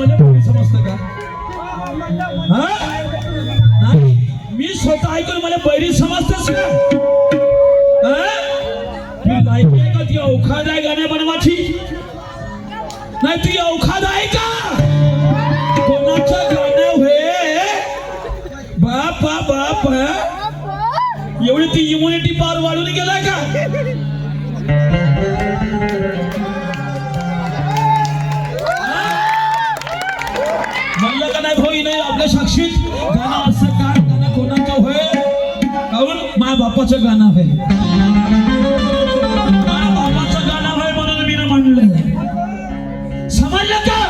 मला पोरी समजतं का? हा? मी स्वतः ऐकून मला बैरी समजतच का? ती लायकी आहे का? ती अवखाद आहे गाण्या बनवाची? नाही ती अवखाद आहे का? कोणी नाही आपल्या साक्षीत. गाणं असं काय गाणं कोणाचं होय? काहून माझ्या बापाचं गाणं होय. माझ्या बापाचं गाणं होय म्हणून मी म्हणलं. समजलं का?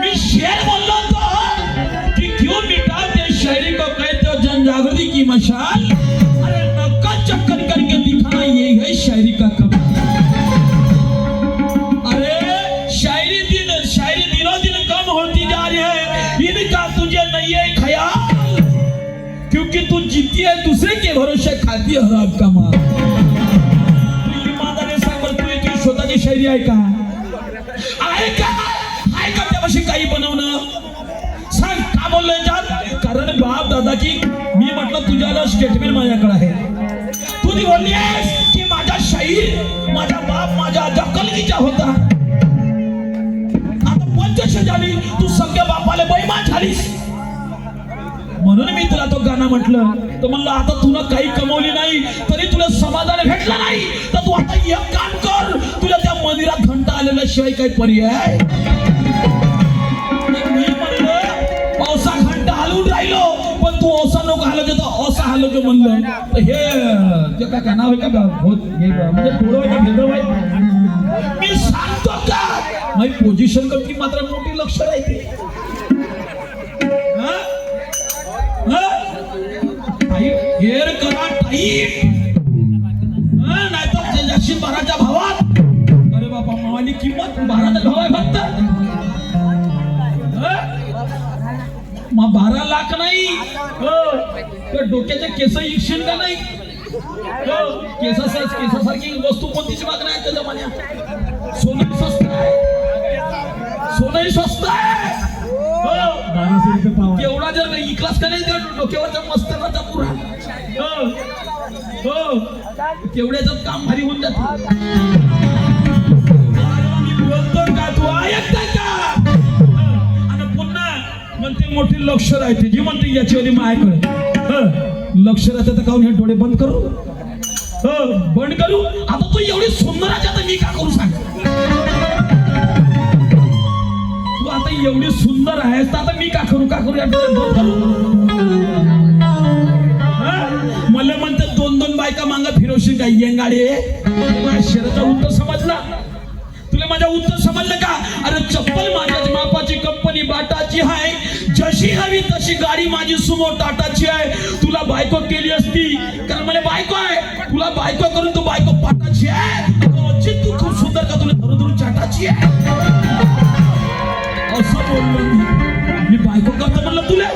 मी शेर बोललो होतो की क्यों मिटा दे शायरी को कहते हो की मशाल? है इनका तुझे नहीं है ख्याल। क्योंकि तू जीती है दूसरे के भरोसे खाती है हराम का माल। तू सांग बरं, तू तुझी स्वतःची शायरी आहे का? आहे का? आहे का त्यापाशी काही बनवणं सांग का बोललोय जात कारण बाप दादा की मी म्हटलं तुझ्याला स्टेटमेंट माझ्याकडे आहे। तू ती बोलली आहेस की माझा शाहीर माझा बाप माझ्या दखलगीचा होता। झालीस म्हणून मी तुला तो गाणं म्हटलं. तर म्हणलं आता तुला काही कमवली नाही तरी तुला समाधान भेटलं नाही. तर तू आता एक काम कर. तुला त्या मंदिरात घंटा आलेल्या शिवाय काही पर्याय तर मी म्हणलं औसा घंटा हलवून राहिलो. पण तू औसा नको हलवतो. तर औसा हलवतो म्हणलं. तर हे ते काय का नाव आहे का होत म्हणजे थोडं आहे का भेदव आहे मी सांगतो का? माझी पोझिशन कमी मात्र मोठी लक्ष राहते हेर करा टाईट नाहीतर जाशी बाराच्या भावात. अरे बाबा मावाली किंमत बाराचा भाव आहे फक्त? मग बारा लाख नाही. हो. त्या डोक्याच्या केस इक्षण का नाही? हो. केसासारखी केसासारखी वस्तू कोणतीच माग नाही त्याच्या मान्या? सोनं स्वस्त आहे. सोनंही स्वस्त आहे. हो. पाव एवढा जर इकलास का नाही त्या डोक्यावरचा मस्तकाचा पुरा? हो हो तेवढ्याच काम भारी होऊन जात बोलतो का तू ऐकता का आणि पुन्हा म्हणते मोठी लक्ष राहते जी म्हणते याच्यावर माझ्याकडे हं, लक्ष राहते तर काहून हे डोळे बंद करू? बंद करू? आता तू एवढी सुंदर आहे आता मी का करू सांग? तू आता एवढी सुंदर आहेस तर आता मी का करू? का करू? या डोळे बंद करू? दोन फिरवशील का येंगाडे? माझ्या उत्तर समजला. तुला माझा उत्तर समजलं का? अरे चप्पल माझ्याच मापाची कंपनी बाटाची आहे जशी हवी तशी गाडी माझी सुमो टाटाची आहे तुला बायको केली असती. कारण मला बायको आहे. तुला बायको करून तू बायको पाटाची आहे तू खूप सुंदर का? तुला धरून धरून चाटाची आहे असं बोललो मी. बायको करतो म्हणलं तुला.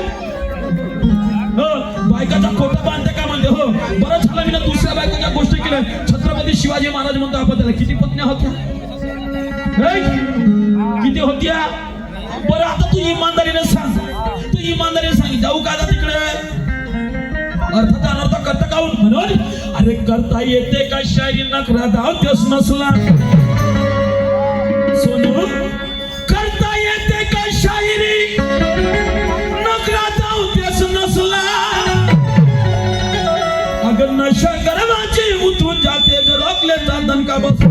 बायकाचा खोटा बांधते का म्हणते हो बरं झालं मी ना दुसऱ्या बायकोच्या गोष्टी केल्या छत्रपती शिवाजी महाराज म्हणतो आपण त्याला किती पत्न्या होत्या? किती होत्या? बरं आता तू इमानदारीने सांग. तू इमानदारीने सांग जाऊ का आता तिकडे? अर्थात अनर्थ करता काऊन म्हणून अरे करता येते का शायरी नकरा धाव तेच नसला? सोनू करता येते का शायरी नशा गरमाची उतरून जाते. जर रोखले जातन का बस?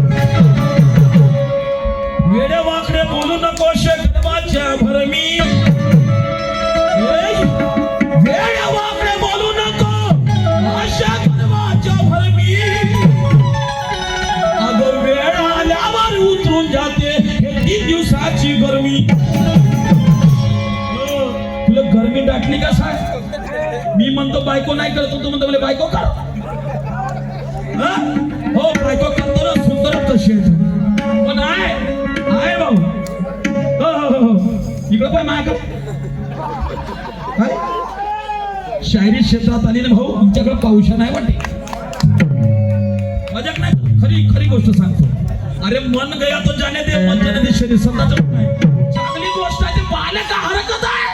वेडे वाकडे बोलू नको गरमाच्या भरमी. वेडे वाकडे बोलू नको अशा भरमी. अगं वेळ आल्यावर उतरून जाते हे तीन दिवसाची गरमी. तुला गरमी दाटली का सांग मी म्हणतो बायको नाही करत तू म्हणतो बायको कर. हा? हो बायको करतो ना सुंदर तशी आहे पण आहे आहे भाऊ. हो हो हो, हो. इकडं पण माझ्याकडे काय? शायरी क्षेत्रात आली ना भाऊ तुमच्याकडे पाऊशा नाही वाटते. मजाक नाही खरी खरी गोष्ट सांगतो. अरे मन गया तो जाने दे मन जाने दे शरीर स्वतःच नाही. चांगली गोष्ट आहे ते बाहेर अरे का हरकत आहे.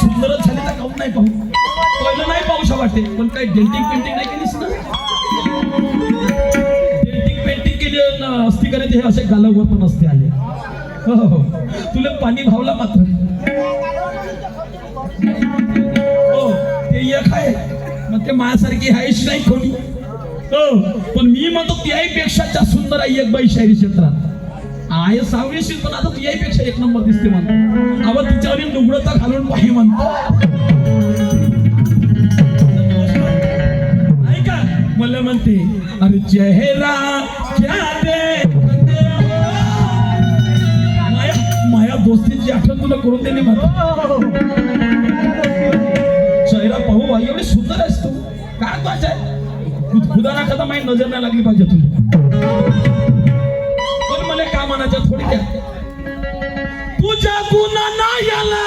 सुंदरच झाली तर काऊन नाही पाहू नाही पाहू? वाटते. पण काय डेंटिंग पेंटिंग नाही केलीस ना? डेंटिंग पेंटिंग केली ना असती करे ते असे गालावर पण असते आले. हो हो. हो. तुला पाणी भावला मात्र. हो ते एक आहे. मग ते माझ्यासारखी आहेच नाही कोणी. हो पण मी म्हणतो त्याहीपेक्षा जास्त सुंदर आहे एक बाई शहरी क्षेत्रात आहे सावळीशील पण आता तुझ्यापेक्षा एक नंबर दिसते म्हणतो अव तिच्यावरील लुगडं तर घालून पाहि म्हणतो. म्हणते अरे चेहरा क्या देखते हो? माया माया दोस्तीची आठवण तुला करून देणे म्हणतो. चेहरा पाहू भाई एवढी सुंदर आहेस तू. काय पाहिजे खुद खुदा ना कदा माझी नजर नाही लागली पाहिजे तुझी. पण मला का म्हणायचं थोडक्यात तुझ्या गुन्हा नाही आला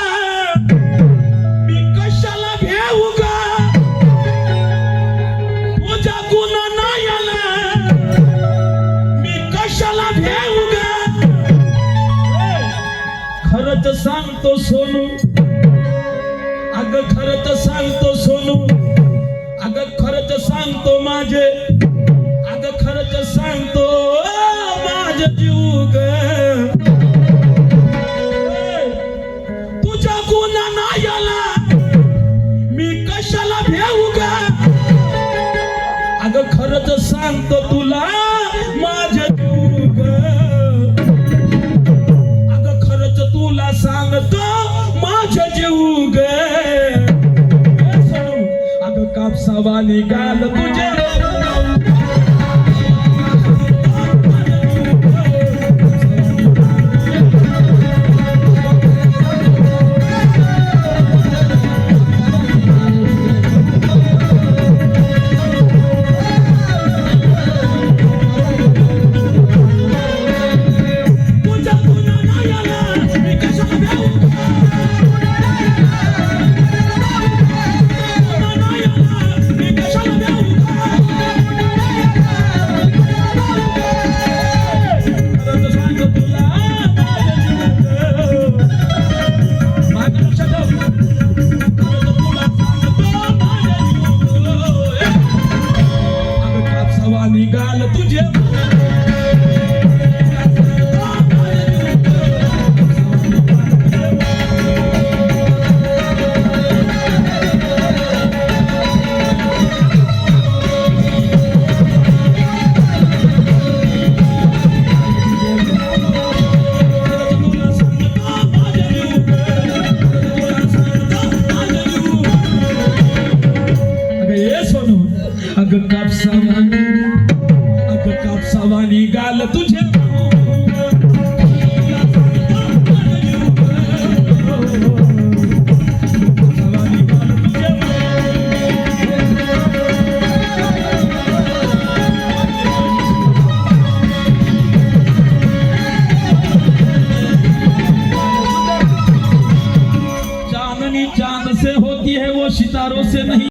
सांगतो सोनू. अग खरच सांगतो सोनू. अग खरच सांगतो माझे. अग खरच सांगतो माझ जीव तुझ्या गुन्हा नाही मी कशाला भेऊ ग? अग खरच सांगतो तू થવાની ગાલ તુજે